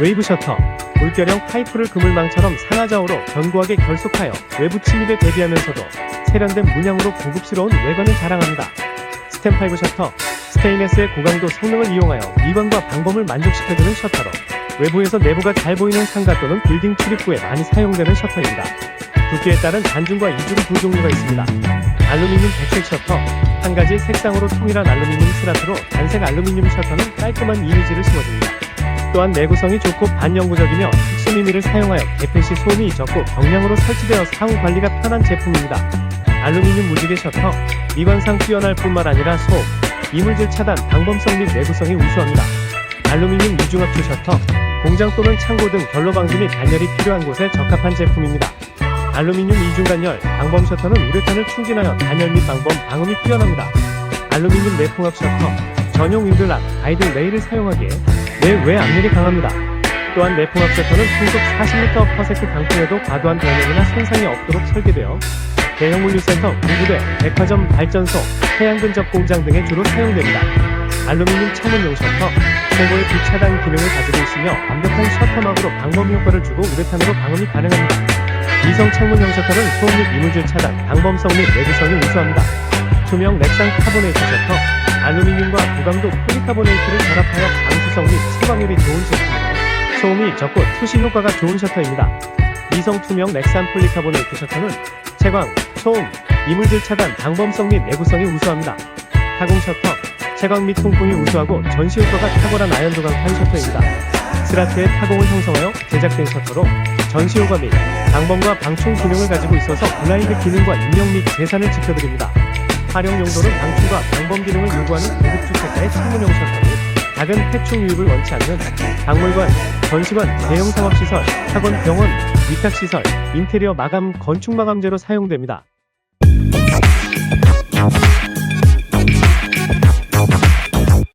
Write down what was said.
웨이브 셔터, 물결형 파이프를 그물망처럼 상하좌우로 견고하게 결속하여 외부 침입에 대비하면서도 세련된 문양으로 고급스러운 외관을 자랑합니다. 스템 파이브 셔터, 스테인레스의 고강도 성능을 이용하여 미관과 방범을 만족시켜주는 셔터로 외부에서 내부가 잘 보이는 상가 또는 빌딩 출입구에 많이 사용되는 셔터입니다. 두께에 따른 단중과 이중 두 종류가 있습니다. 알루미늄 백색 셔터, 한 가지 색상으로 통일한 알루미늄 스라트로 단색 알루미늄 셔터는 깔끔한 이미지를 심어줍니다. 또한 내구성이 좋고 반영구적이며 특수 미미를 사용하여 개폐 시 소음이 적고 경량으로 설치되어 사후 관리가 편한 제품입니다. 알루미늄 무지개 셔터, 미관상 뛰어날 뿐만 아니라 소음, 이물질 차단, 방범성 및 내구성이 우수합니다. 알루미늄 이중압출 셔터, 공장 또는 창고 등 결로 방지 및 단열이 필요한 곳에 적합한 제품입니다. 알루미늄 이중 단열, 방범 셔터는 우레탄을 충진하여 단열 및 방범, 방음이 뛰어납니다. 알루미늄 내풍압 셔터, 전용 윈들락, 아이들 레일을 사용하기에 내외 압력이 강합니다. 또한 내풍압 셔터는 풍속 40m/s 강풍에도 과도한 변형이나 손상이 없도록 설계되어 대형 물류센터, 공부대, 백화점, 발전소, 해양 근접 공장 등에 주로 사용됩니다. 알루미늄 창문용 셔터, 최고의 빛 차단 기능을 가지고 있으며 완벽한 셔터막으로 방범 효과를 주고 우레탄으로 방음이 가능합니다. 이성 창문형 셔터는 소음 및 이물질 차단, 방범성 및 내구성이 우수합니다. 투명 렉산 카보네이트 셔터, 알루미늄과 고강도 폴리카보네이트를 결합하여 방수성 및 채광률이 좋은 제품으로 소음이 적고 투시 효과가 좋은 셔터입니다. 이성 투명 렉산 폴리카보네이트 셔터는 채광, 소음, 이물질 차단, 방범성 및 내구성이 우수합니다. 타공 셔터, 채광 및 통풍이 우수하고 전시 효과가 탁월한 아연도 강판 셔터입니다. 스라트의 타공을 형성하여 제작된 셔터로 전시 효과 및 방범과 방충 기능을 가지고 있어서 블라인드 기능과 인명 및 재산을 지켜드립니다. 활용 용도는 방충과 방범 기능을 요구하는 고급 주택가의 창문용 셔터 및 작은 폐충 유입을 원치 않는 박물관, 전시관, 대형 상업시설, 학원, 병원, 위탁시설, 인테리어 마감, 건축 마감재로 사용됩니다.